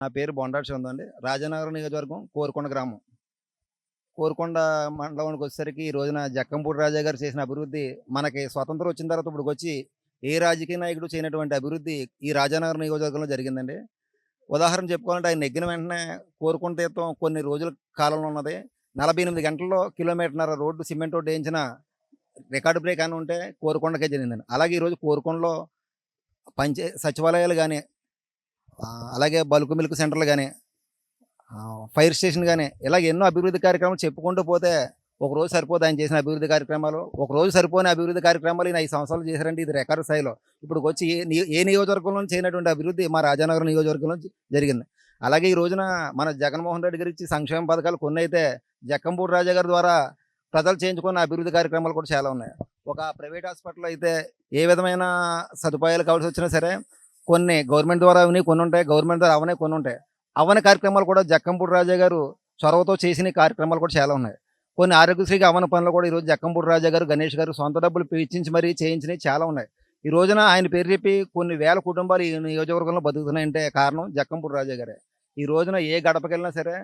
నా పేరు బొండాటి చందు అండి. రాజనగరం నియోజకవర్గం కోరుకొండ గ్రామం. కోరుకొండ మండలానికి వచ్చేసరికి ఈ రోజున జక్కంపూడి రాజా గారు చేసిన అభివృద్ధి మనకి స్వతంత్రం వచ్చిన తర్వాత ఇప్పుడు వచ్చి ఏ రాజకీయ నాయకుడు చేయనటువంటి అభివృద్ధి ఈ రాజానగరం నియోజకవర్గంలో జరిగిందండి. ఉదాహరణ చెప్పుకోవాలంటే ఆయన నెగ్గిన వెంటనే కోరుకొండ తీర్థం కొన్ని రోజుల కాలంలో ఉన్నది. నలభై ఎనిమిది గంటల్లో కిలోమీటర్న్నర రోడ్డు సిమెంట్ రోడ్డు వేయించిన రికార్డు బ్రేక్ అని ఉంటే కోరుకొండకే జరిగిందండి. అలాగే ఈరోజు కోరుకొండలో పంచే సచివాలయాలు కానీ అలాగే బల్క్ మిల్క్ సెంటర్లు కానీ ఫైర్ స్టేషన్ కానీ ఇలాగ ఎన్నో అభివృద్ధి కార్యక్రమాలు చెప్పుకుంటూ పోతే ఒక రోజు సరిపోదు ఆయన చేసిన అభివృద్ధి కార్యక్రమాలు. ఒక రోజు సరిపోని అభివృద్ధి కార్యక్రమాలు ఈయన ఐదు సంవత్సరాలు చేశారంటే ఇది రికార్డు స్థాయిలో. ఇప్పుడు వచ్చి ఏ ఏ నియోజకవర్గంలో చేయనటువంటి అభివృద్ధి మా రాజానగరం నియోజకవర్గంలో జరిగింది. అలాగే ఈ రోజున మన జగన్మోహన్ రెడ్డి గారి ఇచ్చి సంక్షేమ పథకాలు కొన్ని అయితే జక్కంపూడి రాజా గారి ద్వారా ప్రజలు చేయించుకున్న అభివృద్ధి కార్యక్రమాలు కూడా చాలా ఉన్నాయి. ఒక ప్రైవేట్ హాస్పిటల్ అయితే ఏ విధమైన సదుపాయాలు కావాల్సి వచ్చినా సరే కొన్ని గవర్నమెంట్ ద్వారా అవని కొన్ని ఉంటాయి గవర్నమెంట్ ద్వారా అవనే కొన్ని ఉంటాయి. అవని కార్యక్రమాలు కూడా జక్కంపూడి రాజా గారు చొరవతో చేసిన కార్యక్రమాలు కూడా చాలా ఉన్నాయి. కొన్ని ఆరోగ్యశ్రీకి అవన పనులు కూడా ఈరోజు జక్కంపూడి రాజా గారు గణేష్ గారు సొంత డబ్బులు ఇచ్చించి మరీ చేయించినవి చాలా ఉన్నాయి. ఈ రోజున ఆయన పేరు చెప్పి కొన్ని వేల కుటుంబాలు ఈ నియోజకవర్గంలో బతుకుతున్నాయంటే కారణం జక్కంపూడి రాజా గారే. ఈ రోజున ఏ గడపకెళ్ళినా సరే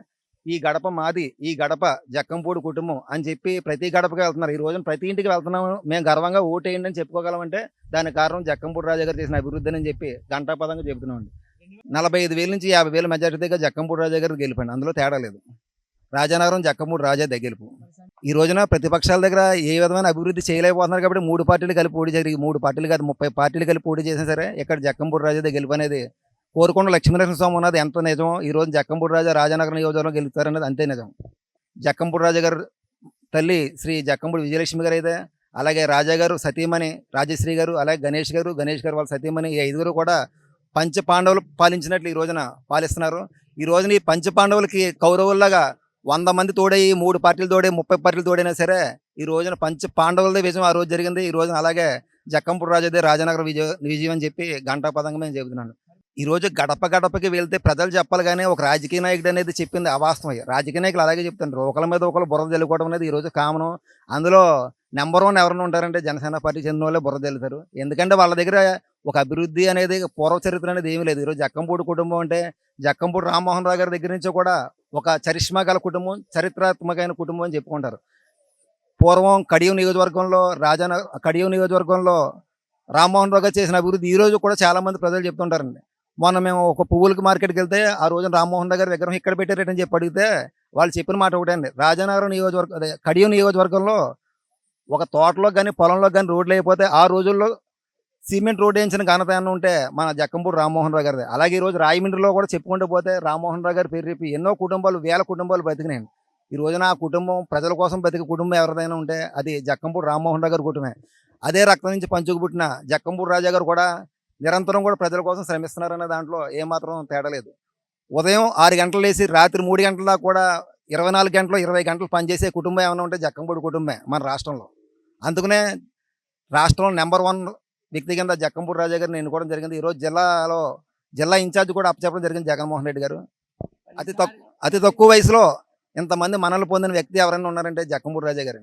ఈ గడప మాది ఈ గడప జక్కంపూడి కుటుంబం అని చెప్పి ప్రతి గడపకి వెళ్తున్నారు. ఈ రోజున ప్రతి ఇంటికి వెళ్తున్నాము. మేము గర్వంగా ఓటేయండి అని చెప్పుకోగలమంటే దాని కారణం జక్కంపూడి రాజా గారు చేసిన అభివృద్ధి అని చెప్పి గంటాపదంగా చెబుతున్నామండి. నలభై ఐదు వేల నుంచి యాభై వేల మెజారిటీ దగ్గర జక్కంపూడి రాజా గారు గెలిపండి. అందులో తేడా లేదు. రాజానగరం జక్కంపూడి రాజా దగ్గర గెలుపు ఈ రోజున ప్రతిపక్షాల దగ్గర ఏ విధమైన అభివృద్ధి చేయలేకపోతున్నారు కాబట్టి మూడు పార్టీలు కలిపి పోటీ జరిగి మూడు పార్టీలు కాదు ముప్పై పార్టీలు కలిపి పోటీ చేసినా సరే ఇక్కడ జక్కంపూడి రాజా గెలుపు అనేది కోరుకొండ లక్ష్మీనరసింహ స్వామి ఉన్నది ఎంత నిజం ఈ రోజు జక్కంపూడి రాజా రాజానగరం నియోజకవర్గం గెలుస్తారన్నది అంతే నిజం. జక్కంపూడి రాజా గారు తల్లి శ్రీ జక్కంపూడి విజయలక్ష్మి గారు అయితే అలాగే రాజా గారు సతీమణి రాజశ్రీ గారు అలాగే గణేష్ గారు గణేష్ గారు వాళ్ళ సతీమణి ఈ ఐదుగురు కూడా పంచ పాండవులు పాలించినట్లు ఈ రోజున పాలిస్తున్నారు. ఈ రోజున ఈ పంచ పాండవులకి కౌరవుల్లాగా వంద మంది తోడయి మూడు పార్టీలు తోడే ముప్పై పార్టీలు తోడైనా సరే ఈ రోజున పంచ పాండవులదే విజయం ఆ రోజు జరిగింది. ఈ రోజున అలాగే జక్కంపూడి రాజాదే రాజానగర విజయ విజయం అని చెప్పి గంటాపదంగా మేము చెబుతున్నాను. ఈరోజు గడప గడపకి వెళ్తే ప్రజలు చెప్పాలి కానీ ఒక రాజకీయ నాయకుడు అనేది చెప్పింది అవాస్తవం రాజకీయ నాయకులు అలాగే చెప్తారు ఒకళ్ళ మీద ఒకళ్ళు బుర్ర చల్లుకోవడం అనేది ఈరోజు కామను. అందులో నెంబర్ వన్ ఎవరైనా ఉంటారంటే జనసేన పార్టీ చెందిన వాళ్ళే బుర్ర చల్లుతారు ఎందుకంటే వాళ్ళ దగ్గర ఒక అభివృద్ధి అనేది పూర్వ చరిత్ర అనేది ఏమీ లేదు. ఈరోజు జక్కంపూడి కుటుంబం అంటే జక్కంపూడి రామ్మోహన్ రావు గారి దగ్గర నుంచి కూడా ఒక చరిష్మా గల కుటుంబం చరిత్రాత్మకమైన కుటుంబం అని చెప్పుకుంటారు. పూర్వం కడియం నియోజకవర్గంలో రాజాన కడియం నియోజకవర్గంలో రామ్మోహన్ రావు గారు చేసిన అభివృద్ధి ఈ రోజు కూడా చాలా మంది ప్రజలు చెప్తుంటారండి. మొన్న మేము ఒక పువ్వులకి మార్కెట్కి వెళ్తే ఆ రోజున రామ్మోహన్ దగ్గర గారి విగ్రహం ఇక్కడ పెట్టారేటని చెప్పి అడిగితే వాళ్ళు చెప్పిన మాట ఒకటే అండి. రాజానగరం నియోజకవర్గం అదే కడియం నియోజకవర్గంలో ఒక తోటలో కానీ పొలంలో కానీ రోడ్లు అయిపోతే ఆ రోజుల్లో సిమెంట్ రోడ్ వేయించిన ఘనత ఏమన్నా ఉంటే మన జక్కంపూడి రామ్మోహన్ రావు గారిది. అలాగే ఈరోజు రాయమండ్రిలో కూడా చెప్పుకుంటూ పోతే రామ్మోహన్ రావు గారి పేరు చెప్పి ఎన్నో కుటుంబాలు వేల కుటుంబాలు బతికినాయండి ఈ రోజున ఆ కుటుంబం ప్రజల కోసం బతికే కుటుంబం ఎవరిదైనా ఉంటే అది జక్కంపూడి రామ్మోహన్ రావు గారి కుటుంబమే. అదే రక్తం నుంచి పంచుకు పుట్టిన జక్కంపూడి రాజా గారు కూడా నిరంతరం కూడా ప్రజల కోసం శ్రమిస్తున్నారనే దాంట్లో ఏమాత్రం తేడా లేదు. ఉదయం ఆరు గంటలు వేసి రాత్రి మూడు గంటల దాకా కూడా ఇరవై నాలుగు గంటలు ఇరవై గంటలు పనిచేసే కుటుంబం ఏమైనా ఉంటే జక్కంపూడి కుటుంబమే మన రాష్ట్రంలో. అందుకనే రాష్ట్రంలో నెంబర్ వన్ వ్యక్తి కింద జక్కంపూడి రాజా గారిని ఎన్నుకోవడం జరిగింది. ఈరోజు జిల్లాలో జిల్లా ఇన్ఛార్జ్ కూడా అప్పచెప్పడం జరిగింది జగన్మోహన్ రెడ్డి గారు. అతి తక్కువ అతి తక్కువ వయసులో ఇంతమంది మనల్ని పొందిన వ్యక్తి ఎవరైనా ఉన్నారంటే జక్కంపూడి రాజా గారు